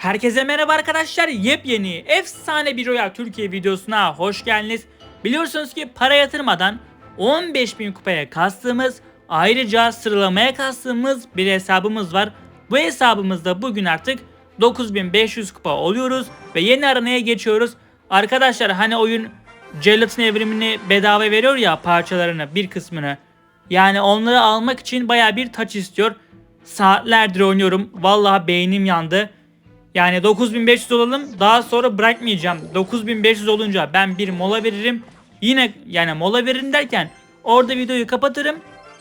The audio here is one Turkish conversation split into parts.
Herkese merhaba arkadaşlar. Yepyeni, efsane bir Royal Türkiye videosuna hoş geldiniz. Biliyorsunuz ki para yatırmadan 15.000 kupaya kastığımız, ayrıca sıralamaya kastığımız bir hesabımız var. Bu hesabımızda bugün artık 9500 kupa oluyoruz ve yeni aranaya geçiyoruz. Arkadaşlar hani oyun Gelatin evrimini bedava veriyor ya parçalarını bir kısmını. Yani onları almak için baya bir taç istiyor. Saatlerdir oynuyorum. Vallahi beynim yandı. Yani 9500 olalım daha sonra bırakmayacağım. 9500 olunca ben bir mola veririm. Yine yani mola veririm derken orada videoyu kapatırım.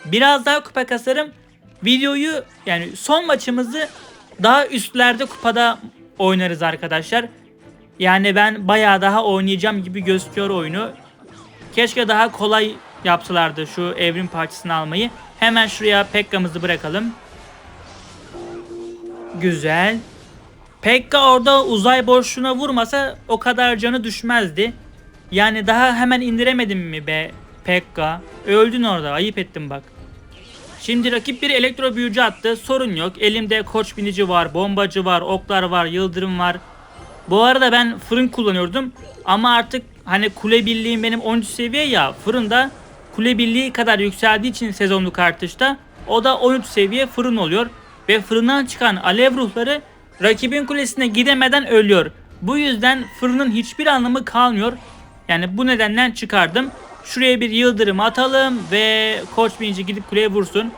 Biraz daha kupa kasarım. Videoyu yani son maçımızı daha üstlerde kupada oynarız arkadaşlar. Yani ben bayağı daha oynayacağım gibi gözüküyor oyunu. Keşke daha kolay yapsalardı şu evrim parçasını almayı. Hemen şuraya Pekka'mızı bırakalım. Güzel. Pekka orada uzay boşluğuna vurmasa o kadar canı düşmezdi. Yani daha hemen indiremedim mi be Pekka? Öldün orada ayıp ettim bak. Şimdi rakip bir elektro büyücü attı. Sorun yok. Elimde koç binici var, bombacı var, oklar var, yıldırım var. Bu arada ben fırın kullanıyordum. Ama artık hani kule birliğim benim 13 seviye ya. Fırında kule birliği kadar yükseldiği için sezonluk artışta o da 13 seviye fırın oluyor. Ve fırından çıkan alev ruhları rakibin kulesine gidemeden ölüyor. Bu yüzden fırının hiçbir anlamı kalmıyor. Yani bu nedenden çıkardım. Şuraya bir yıldırım atalım ve koç binici gidip kuleye vursun.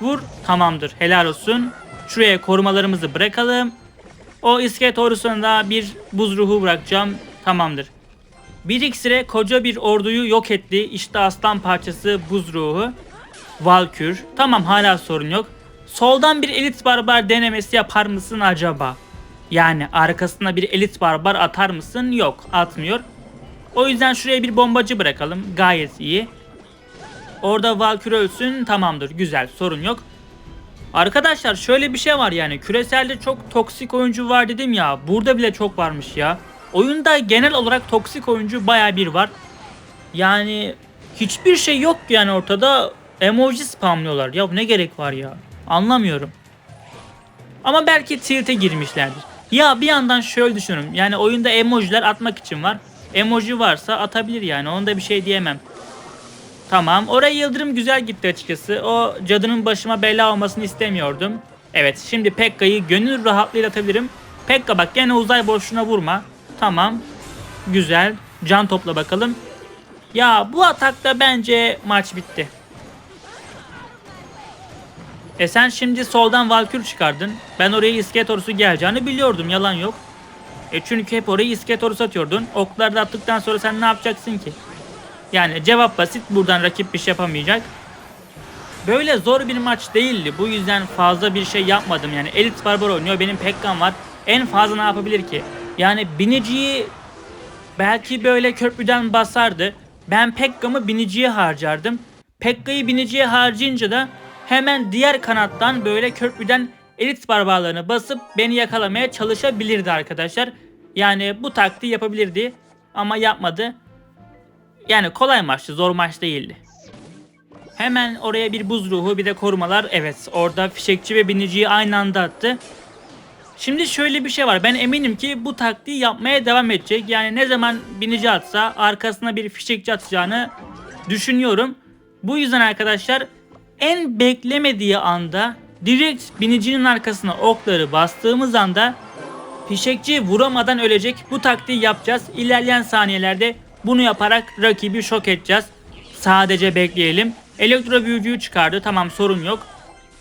Vur tamamdır helal olsun. Şuraya korumalarımızı bırakalım. O iskelet ordusuna bir buz ruhu bırakacağım. Tamamdır. Bir iksire koca bir orduyu yok etti. İşte aslan parçası buz ruhu. Valkür. Tamam hala sorun yok. Soldan bir elit barbar denemesi yapar mısın acaba? Yani arkasına bir elit barbar atar mısın? Yok atmıyor. O yüzden şuraya bir bombacı bırakalım. Gayet iyi. Orada Valkür ölsün tamamdır güzel sorun yok. Arkadaşlar şöyle bir şey var yani küreselde çok toksik oyuncu var dedim ya burada bile çok varmış ya. Oyunda genel olarak toksik oyuncu baya bir var. Yani hiçbir şey yok yani ortada emoji spamlıyorlar. Ya ne gerek var ya anlamıyorum. Ama belki tilt'e girmişlerdir. Ya bir yandan şöyle düşünüyorum yani oyunda emojiler atmak için var. Emoji varsa atabilir yani onda bir şey diyemem. Tamam. Oraya yıldırım güzel gitti açıkçası. O cadının başıma bela olmasını istemiyordum. Evet şimdi Pekka'yı gönül rahatlığıyla atabilirim. Pekka bak gene uzay boşluğuna vurma. Tamam. Güzel. Can topla bakalım. Ya bu atakta bence maç bitti. E sen şimdi soldan Valkür çıkardın. Ben oraya iskelet ordusu geleceğini biliyordum. Yalan yok. E çünkü hep orayı iskelet ordusu atıyordun. Okları da attıktan sonra sen ne yapacaksın ki? Yani cevap basit. Buradan rakip bir şey yapamayacak. Böyle zor bir maç değildi. Bu yüzden fazla bir şey yapmadım. Yani elit barbar oynuyor. Benim Pekkan var. En fazla ne yapabilir ki? Yani biniciyi belki böyle köprüden basardı. Ben Pekkam'ı biniciye harcardım. Pekka'yı biniciye harcayınca da hemen diğer kanattan böyle köprüden elit barbarlarını basıp beni yakalamaya çalışabilirdi arkadaşlar. Yani bu taktiği yapabilirdi ama yapmadı. Yani kolay maçtı, zor maç değildi. Hemen oraya bir buz ruhu bir de korumalar. Evet orada fişekçi ve biniciyi aynı anda attı. Şimdi şöyle bir şey var. Ben eminim ki bu taktiği yapmaya devam edecek. Yani ne zaman binici atsa arkasına bir fişekçi atacağını düşünüyorum. Bu yüzden arkadaşlar en beklemediği anda direkt binicinin arkasına okları bastığımız anda fişekçi vuramadan ölecek. Bu taktiği yapacağız. İlerleyen saniyelerde bunu yaparak rakibi şok edeceğiz. Sadece bekleyelim. Elektro büyücüyü çıkardı. Tamam sorun yok.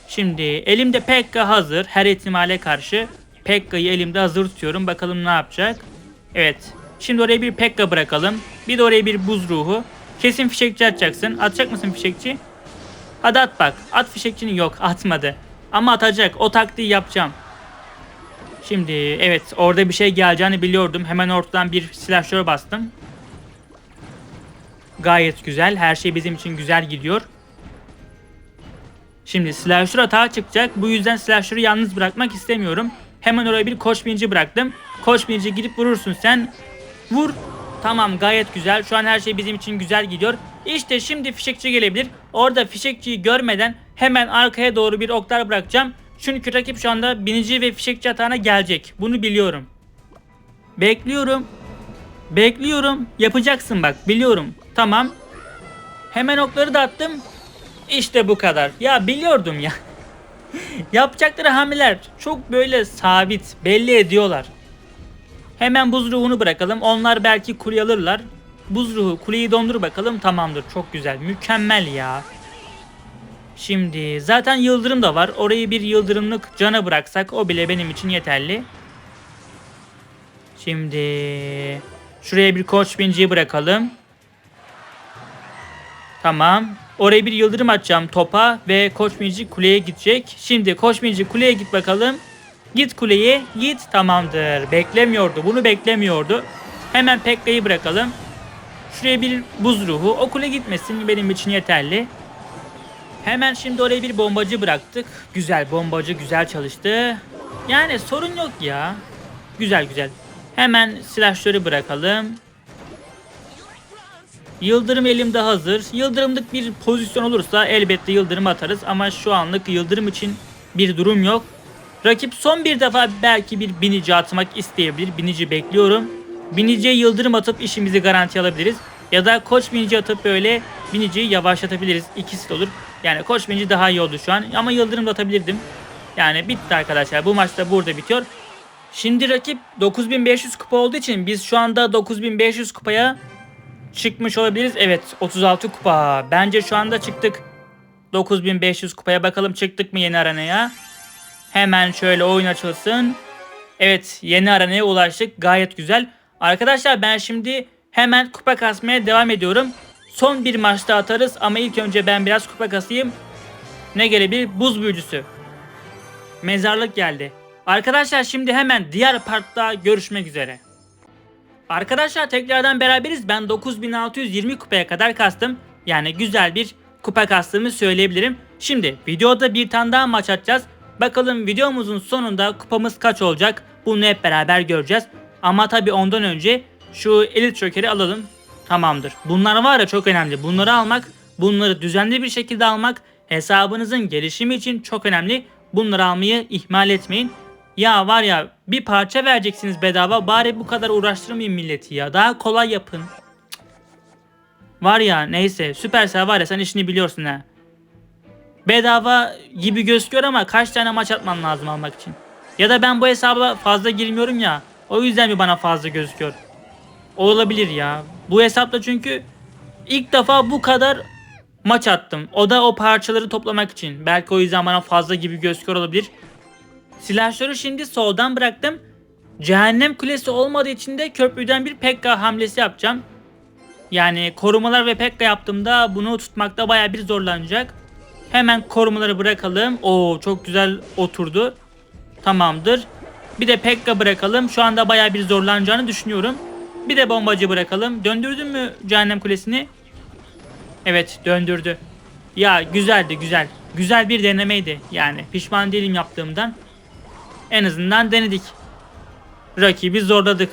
Şimdi elimde Pekka hazır. Her ihtimale karşı Pekka'yı elimde hazır tutuyorum. Bakalım ne yapacak. Evet. Şimdi oraya bir Pekka bırakalım. Bir de oraya bir buz ruhu. Kesin fişekçi atacaksın. Atacak mısın fişekçi? Hadi at bak. At fişekçini yok atmadı. Ama atacak. O taktiği yapacağım. Şimdi evet orada bir şey geleceğini biliyordum. Hemen ortadan bir silahşör bastım. Gayet güzel. Her şey bizim için güzel gidiyor. Şimdi silahşör atağa çıkacak. Bu yüzden silahşörü yalnız bırakmak istemiyorum. Hemen oraya bir koç binici bıraktım. Koç binici gidip vurursun sen. Vur. Tamam gayet güzel. Şu an her şey bizim için güzel gidiyor. İşte şimdi fişekçi gelebilir. Orada fişekçiyi görmeden hemen arkaya doğru bir oklar bırakacağım. Çünkü rakip şu anda binici ve fişekçi atağına gelecek. Bunu biliyorum. Bekliyorum. Bekliyorum. Yapacaksın bak biliyorum. Tamam. Hemen okları da attım. İşte bu kadar. Ya biliyordum ya. Yapacakları hamleler çok böyle sabit belli ediyorlar. Hemen buz ruhunu bırakalım. Onlar belki kuleyi alırlar. Buz ruhu kuleyi dondur bakalım. Tamamdır. Çok güzel. Mükemmel ya. Şimdi zaten yıldırım da var. Orayı bir yıldırımlık cana bıraksak o bile benim için yeterli. Şimdi şuraya bir koç binciyi bırakalım. Tamam. Oraya bir yıldırım atacağım topa ve koç binci kuleye gidecek. Şimdi koç binci kuleye git bakalım. Git kuleye git tamamdır. Beklemiyordu bunu beklemiyordu. Hemen Pekka'yı bırakalım. Şuraya bir buz ruhu. O kule gitmesin benim için yeterli. Hemen şimdi oraya bir bombacı bıraktık. Güzel bombacı güzel çalıştı. Yani sorun yok ya. Güzel güzel. Hemen silahları bırakalım. Yıldırım elimde hazır. Yıldırımlık bir pozisyon olursa elbette yıldırım atarız ama şu anlık yıldırım için bir durum yok. Rakip son bir defa belki bir binici atmak isteyebilir. Binici bekliyorum. Biniciye yıldırım atıp işimizi garanti alabiliriz. Ya da koç binici atıp böyle biniciyi yavaşlatabiliriz. İkisi de olur. Yani koç binici daha iyi oldu şu an. Ama yıldırım da atabilirdim. Yani bitti arkadaşlar. Bu maçta burada bitiyor. Şimdi rakip 9500 kupa olduğu için biz şu anda 9500 kupaya çıkmış olabiliriz. Evet 36 kupa. Bence şu anda çıktık. 9500 kupaya bakalım çıktık mı yeni arenaya. Hemen şöyle oyun açılsın. Evet yeni arenaya ulaştık. Gayet güzel. Arkadaşlar ben şimdi hemen kupa kasmaya devam ediyorum. Son bir maçta atarız ama ilk önce ben biraz kupa kasayım. Ne gelebilir? Buz büyücüsü. Mezarlık geldi. Arkadaşlar şimdi hemen diğer partta görüşmek üzere. Arkadaşlar tekrardan beraberiz. Ben 9620 kupaya kadar kastım. Yani güzel bir kupa kastığımı söyleyebilirim. Şimdi videoda bir tane daha maç atacağız. Bakalım videomuzun sonunda kupamız kaç olacak? Bunu hep beraber göreceğiz. Ama tabi ondan önce şu elit joker'i alalım. Tamamdır. Bunlar var ya çok önemli. Bunları almak, bunları düzenli bir şekilde almak hesabınızın gelişimi için çok önemli. Bunları almayı ihmal etmeyin. Ya var ya bir parça vereceksiniz bedava bari bu kadar uğraştırmayın milleti ya. Daha kolay yapın. Var ya neyse Supercell var ya sen işini biliyorsun ha. Bedava gibi gözüküyor ama kaç tane maç atman lazım almak için. Ya da ben bu hesaba fazla girmiyorum ya. O yüzden mi bana fazla gözüküyor? Olabilir ya. Bu hesapta çünkü ilk defa bu kadar maç attım. O da o parçaları toplamak için. Belki o yüzden bana fazla gibi gözüküyor olabilir. Silahları şimdi soldan bıraktım. Cehennem kulesi olmadığı için de köprüden bir Pekka hamlesi yapacağım. Yani korumalar ve Pekka yaptığımda bunu tutmakta baya bir zorlanacak. Hemen korumaları bırakalım. Oo çok güzel oturdu. Tamamdır. Bir de Pekka bırakalım. Şu anda baya bir zorlanacağını düşünüyorum. Bir de bombacı bırakalım. Döndürdün mü cehennem kulesini? Evet döndürdü. Ya güzeldi güzel. Güzel bir denemeydi. Yani pişman değilim yaptığımdan. En azından denedik. Rakibi zorladık.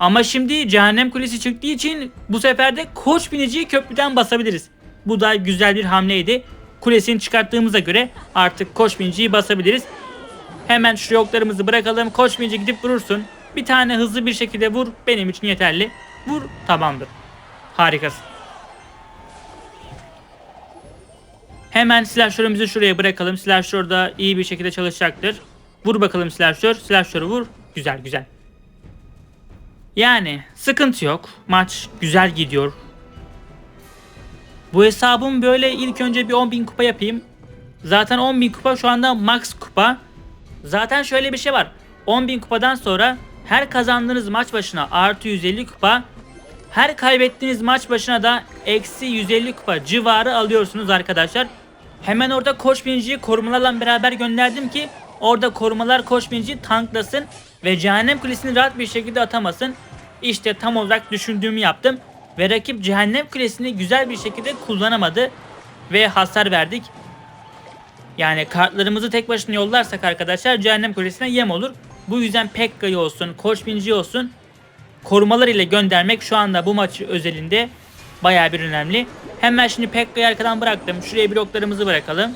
Ama şimdi cehennem kulesi çıktığı için bu sefer de koç biniciyi köprüden basabiliriz. Bu da güzel bir hamleydi. Kulesini çıkarttığımıza göre artık koç biniciyi basabiliriz. Hemen şu yoklarımızı bırakalım. Koç binici gidip vurursun. Bir tane hızlı bir şekilde vur. Benim için yeterli. Vur tamamdır. Harikasın. Hemen silahşörümüzü şuraya bırakalım. Silahşör da iyi bir şekilde çalışacaktır. Vur bakalım silahşör. Silahşörü vur. Güzel güzel. Yani sıkıntı yok. Maç güzel gidiyor. Bu hesabım böyle ilk önce bir 10.000 kupa yapayım. Zaten 10.000 kupa şu anda max kupa. Zaten şöyle bir şey var. 10.000 kupadan sonra her kazandığınız maç başına artı 150 kupa her kaybettiğiniz maç başına da eksi 150 kupa civarı alıyorsunuz arkadaşlar. Hemen orada koç biniciyi korumalarla beraber gönderdim ki orada korumalar koç biniciyi tanklasın ve cehennem kulesini rahat bir şekilde atamasın. İşte tam olarak düşündüğümü yaptım ve rakip cehennem kulesini güzel bir şekilde kullanamadı ve hasar verdik. Yani kartlarımızı tek başına yollarsak arkadaşlar cehennem kulesine yem olur. Bu yüzden Pekka'yı olsun, Koç Binci olsun korumalar ile göndermek şu anda bu maç özelinde bayağı bir önemli. Hemen şimdi Pekka'yı arkadan bıraktım. Şuraya bloklarımızı bırakalım.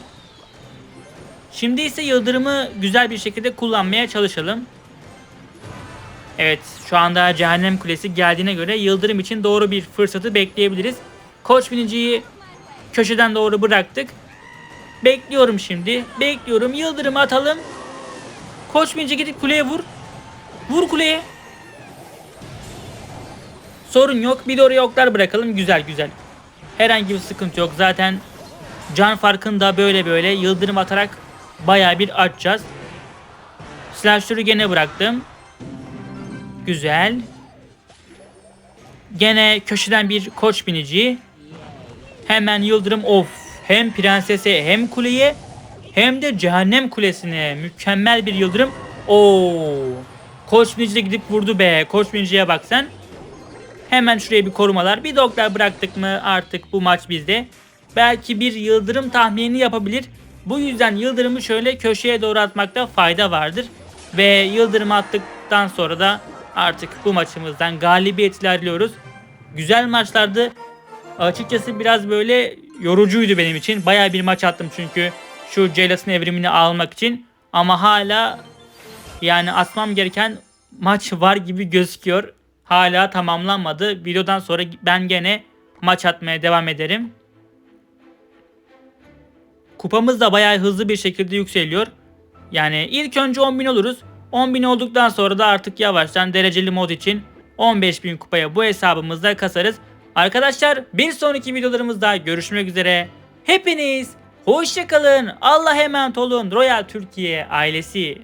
Şimdi ise yıldırımı güzel bir şekilde kullanmaya çalışalım. Evet şu anda cehennem kulesi geldiğine göre yıldırım için doğru bir fırsatı bekleyebiliriz. Koç biniciyi köşeden doğru bıraktık. Bekliyorum şimdi. Bekliyorum. Yıldırımı atalım. Koç binici gidip kuleye vur. Vur kuleye. Sorun yok. Bir de oraya oklar bırakalım. Güzel güzel. Herhangi bir sıkıntı yok. Zaten can farkını da böyle böyle yıldırım atarak baya bir açacağız. Slasher'ı gene bıraktım. Güzel. Gene köşeden bir koç binici. Hemen yıldırım of. Hem prensese hem kuleye hem de cehennem kulesine. Mükemmel bir yıldırım. Oo. Koç de gidip vurdu be. Koç biniciye bak sen. Hemen şuraya bir korumalar. Bir doktor bıraktık mı artık bu maç bizde. Belki bir yıldırım tahminini yapabilir. Bu yüzden yıldırımı şöyle köşeye doğru atmakta fayda vardır. Ve yıldırımı attıktan sonra da artık bu maçımızdan galibiyet ilerliyoruz. Güzel maçlardı. Açıkçası biraz böyle yorucuydu benim için. Baya bir maç attım çünkü şu Jelas'ın evrimini almak için. Ama hala yani atmam gereken maç var gibi gözüküyor. Hala tamamlanmadı. Videodan sonra ben gene maç atmaya devam ederim. Kupamız da bayağı hızlı bir şekilde yükseliyor. Yani ilk önce 10.000 oluruz. 10.000 olduktan sonra da artık yavaştan dereceli mod için 15.000 kupaya bu hesabımızda kasarız. Arkadaşlar bir sonraki videolarımızda görüşmek üzere. Hepiniz hoşçakalın. Allah'a emanet olun. Royal Türkiye ailesi.